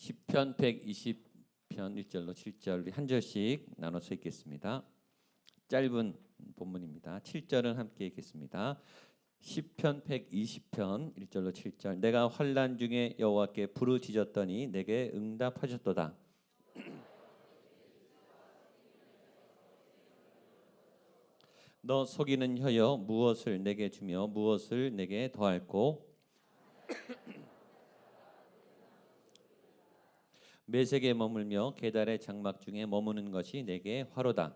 10편 120편 1절로 7절 우리 한 절씩 나눠서 읽겠습니다. 짧은 본문입니다. 7절은 함께 읽겠습니다. 10편 120편 1절로 7절 내가 환난 중에 여호와께 부르짖었더니 내게 응답하셨도다. 너 속이는 혀여 무엇을 내게 주며 무엇을 내게 더할꼬 매색에 머물며 계달의 장막 중에 머무는 것이 내게 화로다.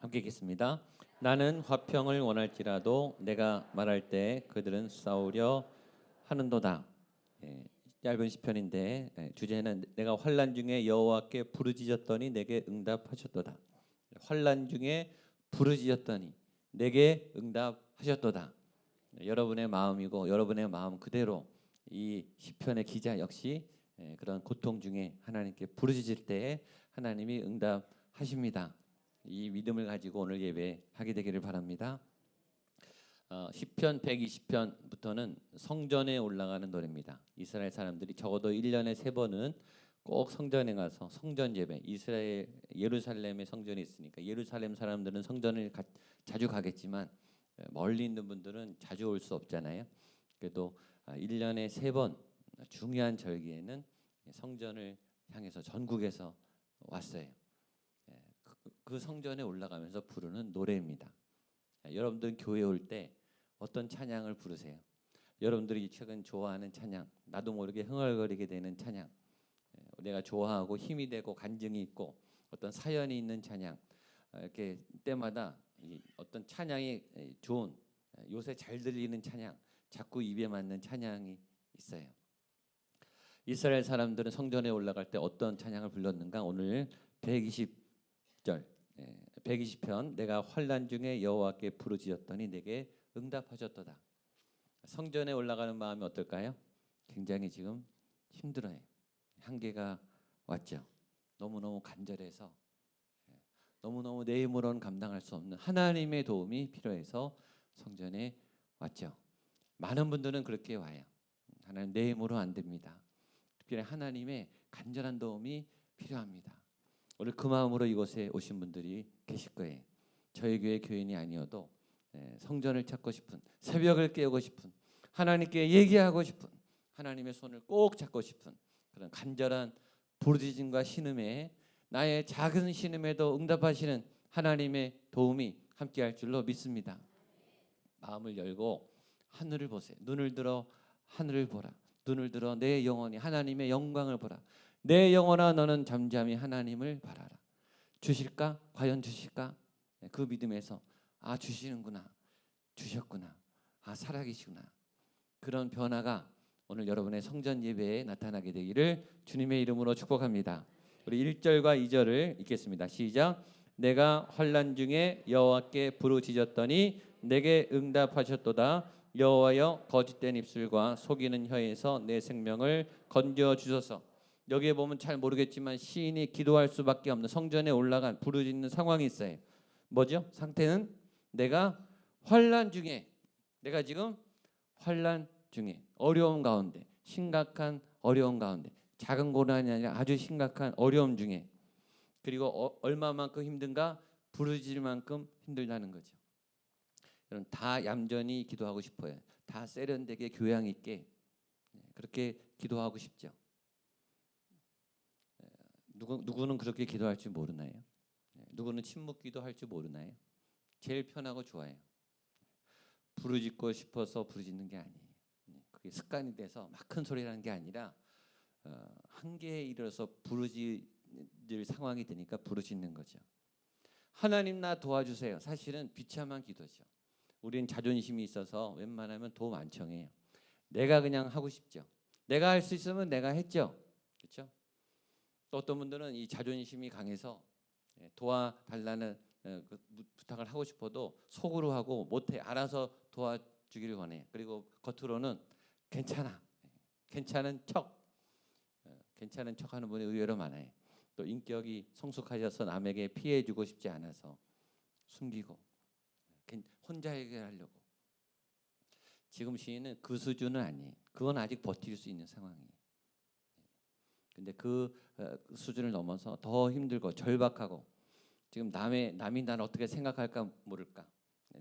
함께 읽겠습니다. 나는 화평을 원할지라도 내가 말할 때 그들은 싸우려 하는도다. 예, 짧은 시편인데 예, 주제는 내가 환란 중에 여호와께 부르짖었더니 내게 응답하셨도다. 환란 중에 부르짖었더니 내게 응답하셨도다. 여러분의 마음이고 여러분의 마음 그대로 이 시편의 기자 역시 예, 그런 고통 중에 하나님께 부르짖을 때 하나님이 응답하십니다. 이 믿음을 가지고 오늘 예배하게 되기를 바랍니다. 어, 시편 120편부터는 성전에 올라가는 노래입니다. 이스라엘 사람들이 적어도 1년에 세 번은 꼭 성전에 가서 성전 예배. 이스라엘 예루살렘에 성전이 있으니까 예루살렘 사람들은 성전을 가, 자주 가겠지만 멀리 있는 분들은 자주 올 수 없잖아요. 그래도 1년에 세 번 중요한 절기에는 성전을 향해서 전국에서 왔어요. 그 성전에 올라가면서 부르는 노래입니다. 여러분들 교회 올 때 어떤 찬양을 부르세요? 여러분들이 최근 좋아하는 찬양, 나도 모르게 흥얼거리게 되는 찬양, 내가 좋아하고 힘이 되고 간증이 있고 어떤 사연이 있는 찬양, 이렇게 때마다 어떤 찬양이 좋은 요새 잘 들리는 찬양, 자꾸 입에 맞는 찬양이 있어요. 이스라엘 사람들은 성전에 올라갈 때 어떤 찬양을 불렀는가? 오늘 120절 120편 내가 환란 중에 여호와께 부르짖었더니 내게 응답하셨도다. 성전에 올라가는 마음이 어떨까요? 굉장히 지금 힘들어요. 한계가 왔죠. 너무너무 간절해서 너무너무 내 힘으로는 감당할 수 없는 하나님의 도움이 필요해서 성전에 왔죠. 많은 분들은 그렇게 와요. 하나님 내 힘으로 안 됩니다. 특별히 하나님의 간절한 도움이 필요합니다. 오늘 그 마음으로 이곳에 오신 분들이 계실 거예요. 저희 교회 교인이 아니어도 예, 성전을 찾고 싶은 새벽을 깨우고 싶은 하나님께 얘기하고 싶은 하나님의 손을 꼭 잡고 싶은 그런 간절한 부르짖음과 신음에 나의 작은 신음에도 응답하시는 하나님의 도움이 함께할 줄로 믿습니다. 마음을 열고 하늘을 보세요. 눈을 들어 하늘을 보라. 눈을 들어 내 영혼이 하나님의 영광을 보라. 내 영혼아 너는 잠잠히 하나님을 바라라. 주실까? 과연 주실까? 네, 그 믿음에서 아 주시는구나. 주셨구나. 아 살아계시구나. 그런 변화가 오늘 여러분의 성전 예배에 나타나게 되기를 주님의 이름으로 축복합니다. 우리 1절과 2절을 읽겠습니다. 시작. 내가 환란 중에 여호와께 부르짖었더니 내게 응답하셨도다. 여호와여 거짓된 입술과 속이는 혀에서 내 생명을 건져 주소서. 여기에 보면 잘 모르겠지만 시인이 기도할 수밖에 없는 성전에 올라간 부르짖는 상황이 있어요. 뭐죠? 상태는 내가 환란 중에 내가 지금 환란 중에 어려움 가운데 심각한 어려움 가운데 작은 고난이 아니라 아주 심각한 어려움 중에 그리고 어, 얼마만큼 힘든가 부르짖을 만큼 힘들다는 거죠. 여러분 다 얌전히 기도하고 싶어요. 다 세련되게 교양 있게 네, 그렇게 기도하고 싶죠. 누구 누구는 그렇게 기도할 줄 모르나요? 네, 누구는 침묵 기도할 줄 모르나요? 제일 편하고 좋아요. 부르짖고 싶어서 부르짖는 게 아니에요. 네, 그게 습관이 돼서 막 큰 소리라는 게 아니라 어, 한계에 이르러서 부르짖을 상황이 되니까 부르짖는 거죠. 하나님 나 도와주세요. 사실은 비참한 기도죠. 우리는 자존심이 있어서 웬만하면 도움 안 청해요. 내가 그냥 하고 싶죠. 내가 할 수 있으면 내가 했죠. 그렇죠? 또 어떤 분들은 이 자존심이 강해서 예, 도와달라는 어, 그 부탁을 하고 싶어도 속으로 하고 못해 알아서 도와주기를 원해요. 그리고 겉으로는 괜찮아, 괜찮은 척, 어, 괜찮은 척하는 분이 의외로 많아요. 또 인격이 성숙하셔서 남에게 피해 주고 싶지 않아서 숨기고 혼자 해결하려고. 지금 시인은 그 수준은 아니에요. 그건 아직 버틸 수 있는 상황이에요. 근데 그 어, 그 수준을 넘어서 더 힘들고 절박하고 지금 남의 남이 나를 어떻게 생각할까 모를까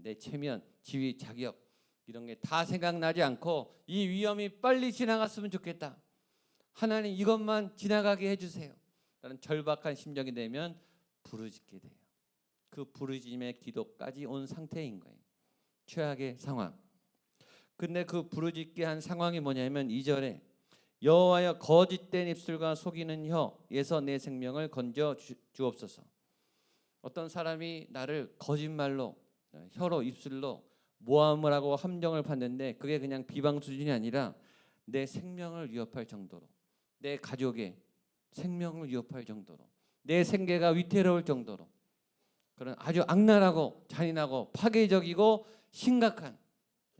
내 체면, 지위, 자격 이런 게 다 생각나지 않고 이 위험이 빨리 지나갔으면 좋겠다. 하나님 이것만 지나가게 해주세요. 라는 절박한 심정이 되면 부르짖게 돼요. 그 부르짖음의 기도까지 온 상태인 거예요. 최악의 상황. 근데 그 부르짖게 한 상황이 뭐냐면 2절에 여호와여 거짓된 입술과 속이는 혀에서 내 생명을 건져 주, 주옵소서. 어떤 사람이 나를 거짓말로 어, 혀로 입술로 모함을 하고 함정을 받는데 그게 그냥 비방 수준이 아니라 내 생명을 위협할 정도로 내 가족의 생명을 위협할 정도로 내 생계가 위태로울 정도로 그런 아주 악랄하고 잔인하고 파괴적이고 심각한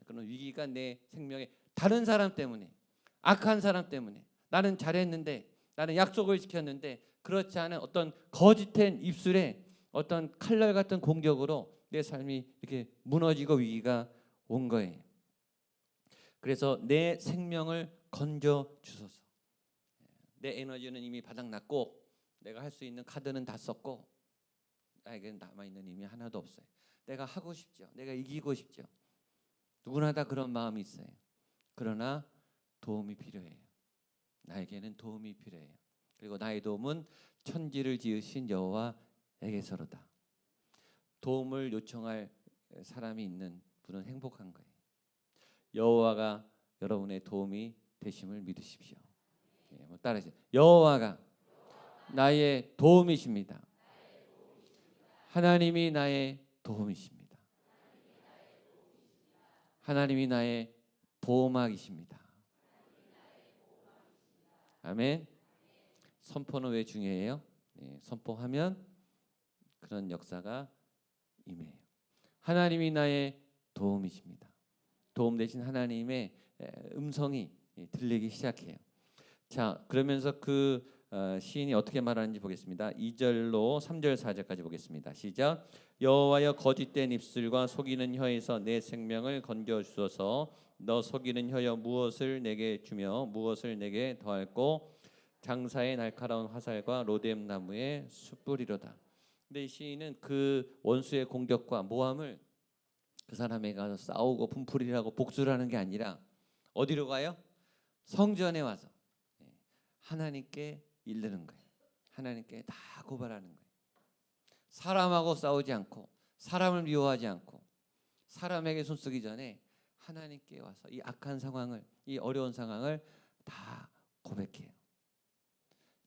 그런 위기가 내 생명에 다른 사람 때문에 악한 사람 때문에 나는 잘했는데 나는 약속을 지켰는데 그렇지 않은 어떤 거짓된 입술에 어떤 칼날 같은 공격으로 내 삶이 이렇게 무너지고 위기가 온 거예요. 그래서 내 생명을 건져 주소서. 내 에너지는 이미 바닥났고 내가 할 수 있는 카드는 다 썼고 나에게 남아 있는 힘이 하나도 없어요. 내가 하고 싶죠. 내가 이기고 싶죠. 누구나 다 그런 마음이 있어요. 그러나 도움이 필요해요. 나에게는 도움이 필요해요. 그리고 나의 도움은 천지를 지으신 여호와에게서로다. 도움을 요청할 사람이 있는 분은 행복한 거예요. 여호와가 여러분의 도움이 되심을 믿으십시오. 예, 뭐 따라하세요. 여호와가 나의 도움이십니다. 하나님이 나의 도움이십니다. 하나님이 나의 보호막이십니다. 아멘. 선포는 왜 중요해요? 예, 선포하면 그런 역사가 임해요. 하나님이 나의 도움이십니다. 도움 되신 하나님의 에, 음성이 예, 들리기 시작해요. 자, 그러면서 그 어, 시인이 어떻게 말하는지 보겠습니다. 2절로 3절 4절까지 보겠습니다. 시작. 여호와여 거짓된 입술과 속이는 혀에서 내 생명을 건져 주소서. 너 속이는 혀여 무엇을 내게 주며 무엇을 내게 더할고 장사의 날카로운 화살과 로뎀 나무의 숯불이로다. 근데 이 시인은 그 원수의 공격과 모함을 그 사람에게 가서 싸우고 분풀이라고 복수를 하는 게 아니라 어디로 가요? 성전에 와서 예, 하나님께 일르는 거예요. 하나님께 다 고발하는 거예요. 사람하고 싸우지 않고 사람을 미워하지 않고 사람에게 손쓰기 전에 하나님께 와서 이 악한 상황을 이 어려운 상황을 다 고백해요.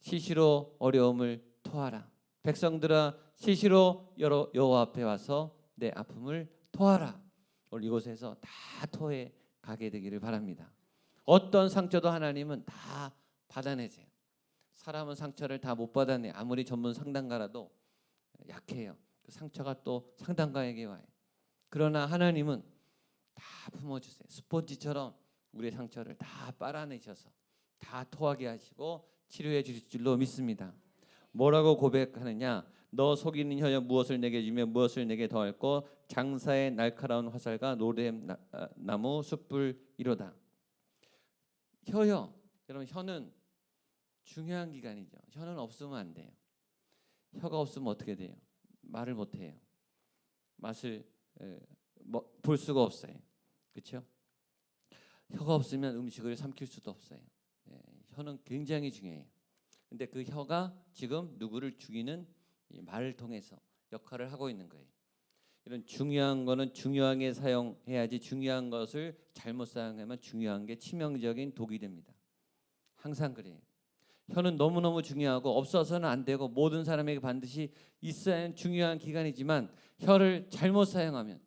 시시로 어려움을 토하라. 백성들아 시시로 여러 여호와 앞에 와서 내 아픔을 토하라. 오늘 이곳에서 다 토해 가게 되기를 바랍니다. 어떤 상처도 하나님은 다 받아내세요. 사람은 상처를 다 못 받아내. 아무리 전문 상담가라도 약해요. 그 상처가 또 상담가에게 와요. 그러나 하나님은 다 품어주세요. 스폰지처럼 우리의 상처를 다 빨아내셔서 다 토하게 하시고 치료해 주실 줄로 믿습니다. 뭐라고 고백하느냐? 너 속이는 혀여 무엇을 내게 주며 무엇을 내게 더할고 장사의 날카로운 화살과 노렘 나- 아, 나무 숯불 이로다. 혀요. 여러분 혀는 중요한 기관이죠. 혀는 없으면 안 돼요. 혀가 없으면 어떻게 돼요? 말을 못 해요. 맛을 에, 뭐, 볼 수가 없어요. 그렇죠? 혀가 없으면 음식을 삼킬 수도 없어요. 예, 혀는 굉장히 중요해요. 근데 그 혀가 지금 누구를 죽이는 이 말을 통해서 역할을 하고 있는 거예요. 이런 중요한 거는 중요하게 사용해야지 중요한 것을 잘못 사용하면 중요한 게 치명적인 독이 됩니다. 항상 그래요. 혀는 너무너무 중요하고 없어서는 안 되고 모든 사람에게 반드시 있어야 하는 중요한 기관이지만 혀를 잘못 사용하면